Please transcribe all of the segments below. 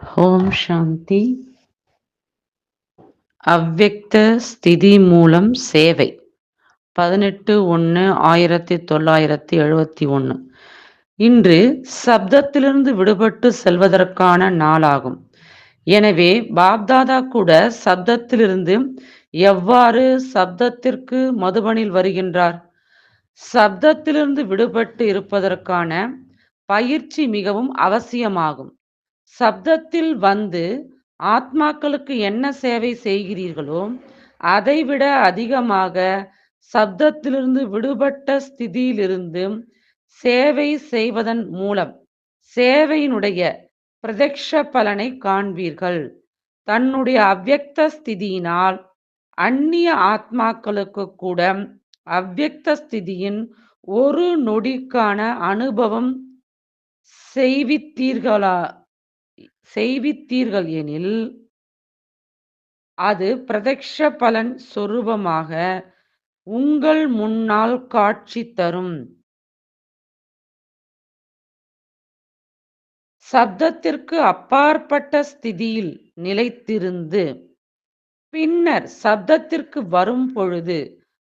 ஓம் சாந்தி. அவ்வக்த ஸ்திதி மூலம் சேவை. பதினெட்டு ஒன்று ஆயிரத்தி தொள்ளாயிரத்தி எழுபத்தி ஒன்று இன்று சப்தத்திலிருந்து விடுபட்டு செல்வதற்கான நாளாகும். எனவே பாப்தாதா கூட சப்தத்திலிருந்து எவ்வாறு சப்தத்திற்கு மதுபனில் வருகின்றார்? சப்தத்திலிருந்து விடுபட்டு இருப்பதற்கான பயிற்சி மிகவும் அவசியமாகும். சப்தத்தில் வந்து ஆத்மாக்களுக்கு என்ன சேவை செய்கிறீர்களோ அதைவிட அதிகமாக சப்தத்திலிருந்து விடுபட்ட ஸ்திதியிலிருந்து சேவை செய்வதன் மூலம் சேவையினுடைய பிரதக்ஷ பலனை காண்பீர்கள். தன்னுடைய அவ்வக்த ஸ்திதியினால் அந்நிய ஆத்மாக்களுக்கு கூட அவ்வக்த ஸ்திதியின் ஒரு நொடிக்கான அனுபவம் செய்வித்தீர்களா செய்வித்தீர்கள் எனில் அது பிரதக்ஷ பலன் சொரூபமாக உங்கள் முன்னால் காட்சி தரும். சப்தத்திற்கு அப்பாற்பட்ட ஸ்திதியில் நிலைத்திருந்து பின்னர் சப்தத்திற்கு வரும் பொழுது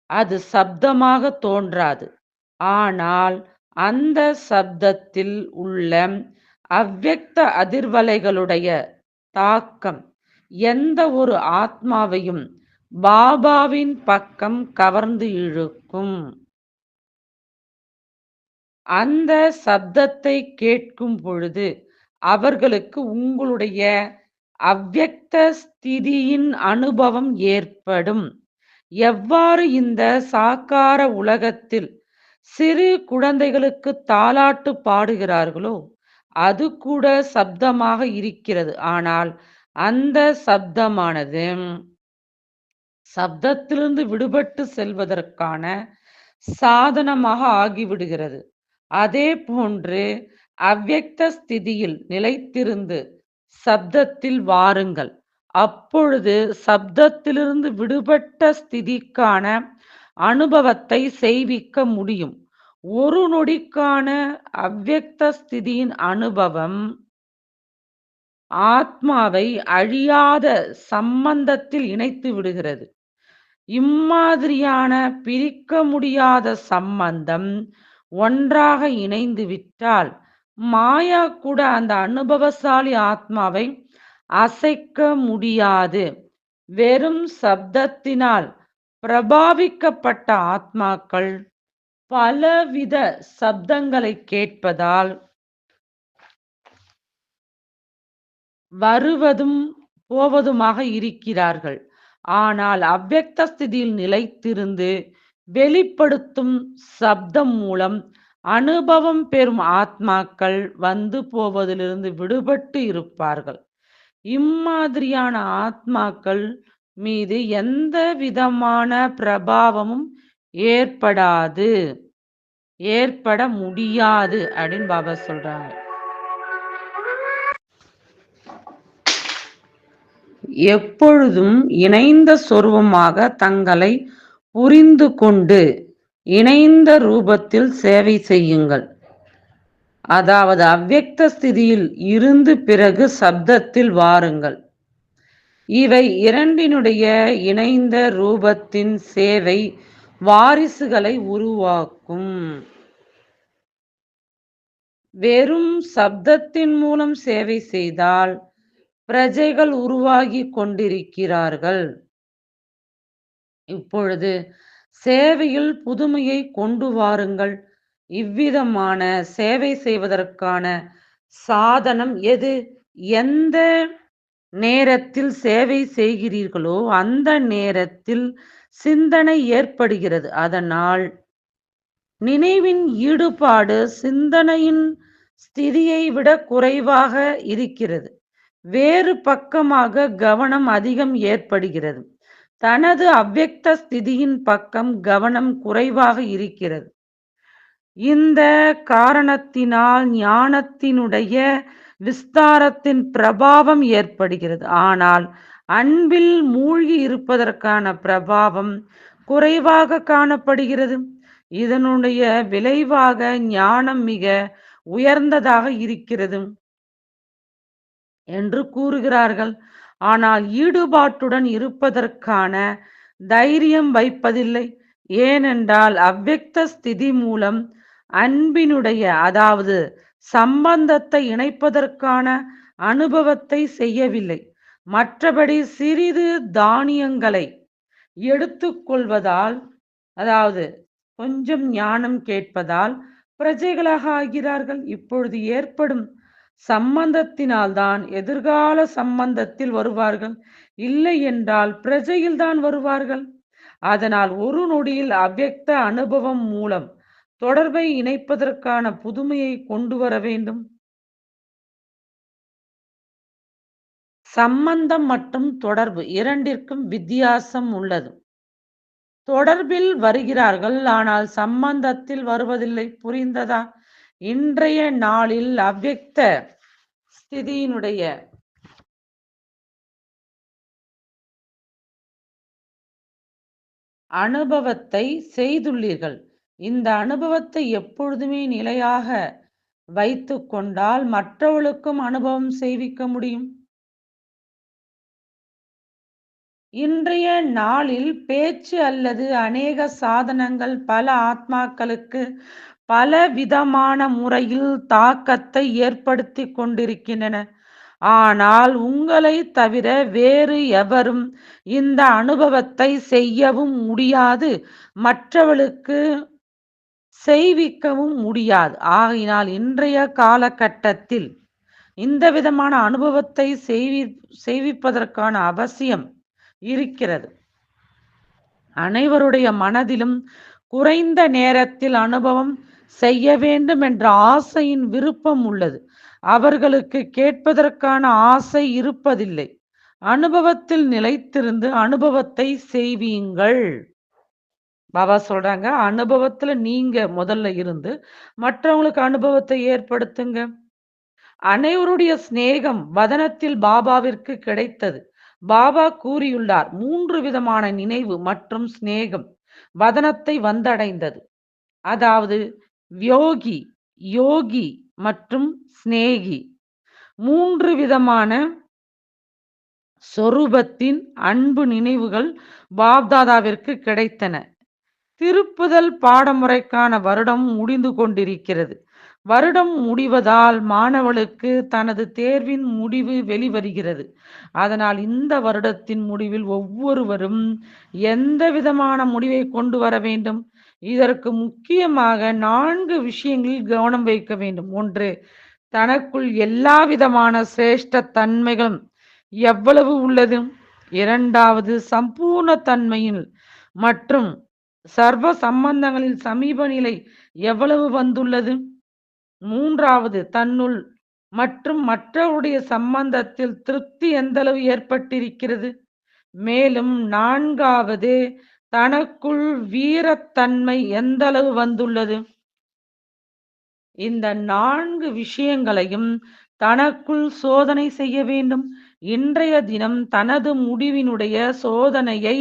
அது சப்தமாக தோன்றாது. ஆனால் அந்த சப்தத்தில் உள்ள அவ்வக்த அதிர்வலைகளுடைய தாக்கம். எந்த ஒரு ஆத்மாவையும் பாபாவின் பக்கம் கவர்ந்து இழுக்கும். அந்த சப்தத்தை கேட்கும் பொழுது அவர்களுக்கு உங்களுடைய அவ்வக்த ஸ்திதியின் அனுபவம் ஏற்படும். எவ்வாறு இந்த சாக்கார உலகத்தில் சிறு குழந்தைகளுக்கு தாலாட்டு பாடுகிறார்களோ அது கூட சப்தமாக இருக்கிறது. ஆனால் அந்த சப்தமானது சப்தத்திலிருந்து விடுபட்டு செல்வதற்கான சாதனமாக ஆகிவிடுகிறது. அதே போன்று அவ்வக்த ஸ்திதியில் நிலைத்திருந்து சப்தத்தில் வாருங்கள். அப்பொழுது சப்தத்திலிருந்து விடுபட்ட ஸ்திதிக்கான அனுபவத்தை செய்விக்க முடியும். ஒரு நொடிக்கான அவ்வக்த ஸ்திதியின் அனுபவம் ஆத்மாவை அழியாத சம்பந்தத்தில் இணைத்து விடுகிறது. இம்மாதிரியான பிரிக்க முடியாத சம்பந்தம் ஒன்றாக இணைந்து விட்டால் மாயா கூட அந்த அனுபவசாலி ஆத்மாவை அசைக்க முடியாது. வெறும் சப்தத்தினால் பிரபாவிக்கப்பட்ட ஆத்மாக்கள் பலவித சப்தங்களை கேட்பதால் வருவதும் போவதுமாக இருக்கிறார்கள். ஆனால் அவ்வக்த ஸ்திதியில் நிலைத்திருந்து வெளிப்படுத்தும் சப்தம் மூலம் அனுபவம் பெறும் ஆத்மாக்கள் வந்து போவதிலிருந்து விடுபட்டு இருப்பார்கள். இம்மாதிரியான ஆத்மாக்கள் மீது எந்த விதமான பிரபாவமும் ஏற்படாது. ஏற்பட முடியாது அப்படின்னு பாபா சொல்றாங்க. எப்பொழுதும் இணைந்த சொருவமாக தங்களை புரிந்து கொண்டு இணைந்த ரூபத்தில் சேவை செய்யுங்கள். அதாவது அவ்வக்த ஸ்திதியில் இருந்து பிறகு சப்தத்தில் வாருங்கள். இவை இரண்டினுடைய இணைந்த ரூபத்தின் சேவை வாரிசுகளை உருவாக்கும். வெறும் சப்தத்தின் மூலம் சேவை செய்தால் பிரஜைகள் உருவாகி கொண்டிருக்கிறார்கள். இப்பொழுது சேவையில் புதுமையை கொண்டு வாருங்கள். இவ்விதமான சேவை செய்வதற்கான சாதனம் எது? எந்த நேரத்தில் சேவை செய்கிறீர்களோ அந்த நேரத்தில் சிந்தனை ஏற்படுகிறது. அதனால் நினைவின் ஈடுபாடு சிந்தனையின் ஸ்திதியை விட குறைவாக இருக்கிறது. வேறு பக்கமாக கவனம் அதிகம் ஏற்படுகிறது. தனது அவ்வக்த ஸ்திதியின் பக்கம் கவனம் குறைவாக இருக்கிறது. இந்த காரணத்தினால் ஞானத்தினுடைய விஸ்தாரத்தின் பிரபாவம் ஏற்படுகிறது. ஆனால் அன்பில் மூழ்கி இருப்பதற்கான பிரபாவம் குறைவாக காணப்படுகிறது. இதனுடைய விளைவாக ஞானம் மிக உயர்ந்ததாக இருக்கிறது என்று கூறுகிறார்கள். ஆனால் ஈடுபாட்டுடன் இருப்பதற்கான தைரியம் வைப்பதில்லை. ஏனென்றால் அவ்வக்த ஸ்திதி மூலம் அன்பினுடைய அதாவது சம்பந்தத்தை இணைப்பதற்கான அனுபவத்தை செய்யவில்லை. மற்றபடி சிறிது தானியங்களை எடுத்துக்கொள்வதால் அதாவது கொஞ்சம் ஞானம் கேட்பதால் பிரஜைகளாக ஆகிறார்கள். இப்பொழுது ஏற்படும் சம்பந்தத்தினால்தான் எதிர்கால சம்பந்தத்தில் வருவார்கள். இல்லை என்றால் பிரஜையில்தான் வருவார்கள். அதனால் ஒரு நொடியில் அவ்வக்த அனுபவம் மூலம் தொடர்பை இணைப்பதற்கான புதுமையை கொண்டு வர வேண்டும். சம்பந்தம் மற்றும் தொடர்பு இரண்டிற்கும் வித்தியாசம் உள்ளது. தொடர்பில் வருகிறார்கள் ஆனால் சம்பந்தத்தில் வருவதில்லை. புரிந்ததா? இன்றைய நாளில் அவ்வக்த ஸ்திதியினுடைய அனுபவத்தை செய்துள்ளீர்கள். இந்த அனுபவத்தை எப்பொழுதுமே நிலையாக வைத்து கொண்டால் மற்றவர்களுக்கும் அனுபவம் செய்விக்க முடியும். இன்றைய நாளில் பேச்சு அல்லது அநேக சாதனங்கள் பல ஆத்மாக்களுக்கு பல விதமான முறையில் தாக்கத்தை ஏற்படுத்தி கொண்டிருக்கின்றன. ஆனால் உங்களை தவிர வேறு எவரும் இந்த அனுபவத்தை செய்யவும் முடியாது. மற்றவளுக்கு செய்விக்கவும் முடியாது. ஆகினால் இன்றைய காலகட்டத்தில் இந்த விதமான அனுபவத்தை செய்வி செய்விப்பதற்கான அவசியம் இருக்கிறது. அனைவருடைய மனதிலும் குறைந்த நேரத்தில் அனுபவம் செய்ய வேண்டும் என்ற ஆசையின் விருப்பம் உள்ளது. அவர்களுக்கு கேட்பதற்கான ஆசை இருப்பதில்லை. அனுபவத்தில் நிலைத்திருந்து அனுபவத்தை செய்வீங்கள். பாபா சொல்றாங்க அனுபவத்துல நீங்க முதல்ல இருந்து மற்றவங்களுக்கு அனுபவத்தை ஏற்படுத்துங்க. அனைவருடைய சிநேகம் வதனத்தில் பாபாவிற்கு கிடைத்தது. பாபா கூறியுள்ளார் மூன்று விதமான நினைவு மற்றும் சிநேகம் வதனத்தை வந்தடைந்தது. அதாவது யோகி யோகி மற்றும் சிநேகி. மூன்று விதமான சொரூபத்தின் அன்பு நினைவுகள் பாப்தாதாவிற்கு கிடைத்தன. திருப்புதல் பாடமுறைக்கான வருடம் முடிந்து கொண்டிருக்கிறது. வருடம் முடிவதால் மாணவனுக்கு தனது தேர்வின் முடிவு வெளிவருகிறது. அதனால் இந்த வருடத்தின் முடிவில் ஒவ்வொருவரும் எந்த விதமான முடிவை கொண்டு வர வேண்டும்? இதற்கு முக்கியமாக நான்கு விஷயங்களில் கவனம் வைக்க வேண்டும். ஒன்று தனக்குள் எல்லா விதமான சிரேஷ்ட தன்மைகளும் எவ்வளவு உள்ளது? இரண்டாவது சம்பூர்ண தன்மையில் மற்றும் சர்வ சம்பந்தங்களில் சமீப நிலை எவ்வளவு வந்துள்ளது? மூன்றாவது தன்னுள் மற்றும் மற்றவருடைய சம்பந்தத்தில் திருப்தி எந்தளவு ஏற்பட்டிருக்கிறது? மேலும் நான்காவது தனக்குள் வீரத்தன்மை எந்தளவு வந்துள்ளது? இந்த நான்கு விஷயங்களையும் தனக்குள் சோதனை செய்ய வேண்டும். இன்றைய தினம் தனது முடிவினுடைய சோதனையை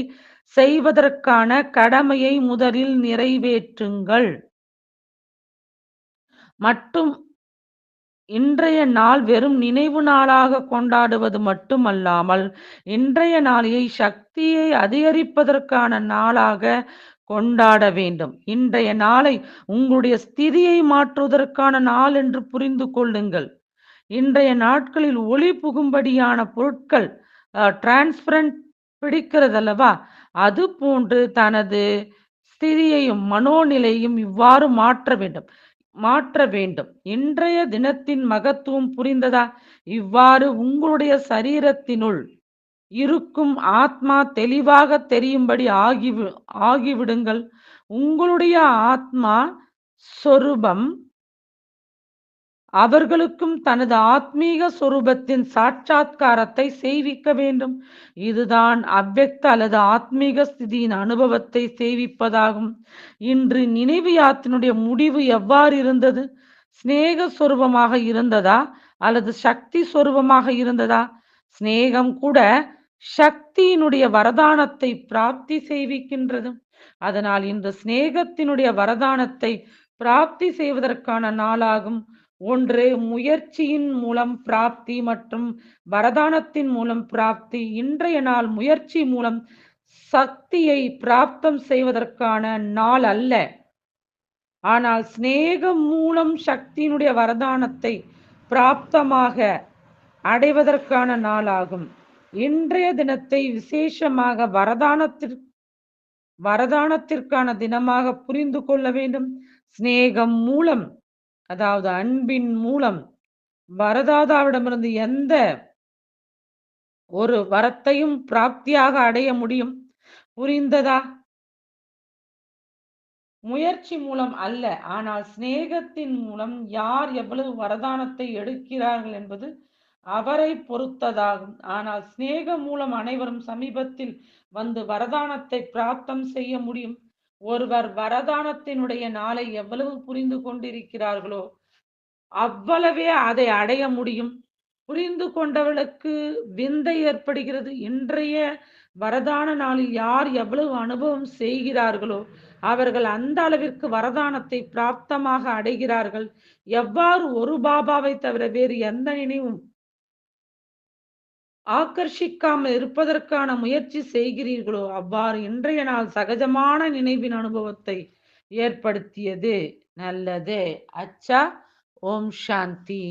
செய்வதற்கான கடமையை முதலில் நிறைவேற்றுங்கள். மட்டும் இன்றைய நாள் வெறும் நினைவு நாளாக கொண்டாடுவது மட்டுமல்லாமல் இன்றைய நாளையை சக்தியை அதிகரிப்பதற்கான நாளாக கொண்டாட வேண்டும். இன்றைய நாளை உங்களுடைய ஸ்திதியை மாற்றுவதற்கான நாள் என்று புரிந்து கொள்ளுங்கள். இன்றைய நாட்களில் ஒளி புகும்படியான பொருட்கள் டிரான்ஸ்பரண்ட் பிடிக்கிறதல்லவா? அது போன்று தனது ஸ்திதியையும் மனோநிலையும் இவ்வாறு மாற்ற வேண்டும். மாற்ற வேண்டும். இன்றைய தினத்தின் மகத்துவம் புரிந்ததா? இவ்வாறு உங்களுடைய சரீரத்தினுள் இருக்கும் ஆத்மா தெளிவாக தெரியும்படி ஆகி ஆகிவிடுங்கள். உங்களுடைய ஆத்மா சொரூபம் அவர்களுக்கும் தனது ஆத்மீக சொரூபத்தின் சாட்சாத்காரத்தை செய்விக்க வேண்டும். இதுதான் அவ்வக்த அல்லது ஆத்மீக ஸ்திதியின் அனுபவத்தை செய்விப்பதாகும் இன்று நினைவு யாத்தினுடைய முடிவு எவ்வாறு இருந்தது? சிநேக சொரூபமாக இருந்ததா? அல்லது சக்தி சொரூபமாக இருந்ததா? சிநேகம் கூட சக்தியினுடைய வரதானத்தை பிராப்தி செய்விக்கின்றது அதனால் இன்று சிநேகத்தினுடைய வரதானத்தை பிராப்தி செய்வதற்கான நாளாகும். ஒன்று முயற்சியின் மூலம் பிராப்தி மற்றும் வரதானத்தின் மூலம் பிராப்தி. இன்றைய நாள் முயற்சி மூலம் சக்தியை பிராப்தம் செய்வதற்கான நாள் அல்ல. ஆனால் சிநேகம் மூலம் சக்தியினுடைய வரதானத்தை பிராப்தமாக அடைவதற்கான நாளாகும். இன்றைய தினத்தை விசேஷமாக வரதானத்திற்கு வரதானத்திற்கான தினமாக புரிந்து கொள்ள வேண்டும். சிநேகம் மூலம் அதாவது அன்பின் மூலம் வரதாதாவிடமிருந்து எந்த ஒரு வரத்தையும் பிராப்தியாக அடைய முடியும்? புரிந்ததா? முயற்சி மூலம் அல்ல ஆனால் சிநேகத்தின் மூலம் யார் எவ்வளவு வரதானத்தை எடுக்கிறார்கள் என்பது அவரை பொறுத்ததாகும். ஆனால் சிநேகம் மூலம் அனைவரும் சமீபத்தில் வந்து வரதானத்தை பிராப்தம் செய்ய முடியும். ஒருவர் வரதானத்தினுடைய நாளை எவ்வளவு புரிந்து கொண்டிருக்கிறார்களோ அவ்வளவே அதை அடைய முடியும். புரிந்து கொண்டவர்களுக்கு விந்தை ஏற்படுகிறது. இன்றைய வரதான நாளில் யார் எவ்வளவு அனுபவம் செய்கிறார்களோ அவர்கள் அந்த அளவிற்கு வரதானத்தை பிராப்தமாக அடைகிறார்கள். எவ்வாறு ஒரு பாபாவை தவிர வேறு எந்த நினைவும் ஆக்கர்ஷிக்காமல் இருப்பதற்கான முயற்சி செய்கிறீர்களோ அவ்வாறு இன்றைய நாள் சகஜமான நினைவின் அனுபவத்தை ஏற்படுத்தியது. நல்லது. அச்சா ஓம் சாந்தி.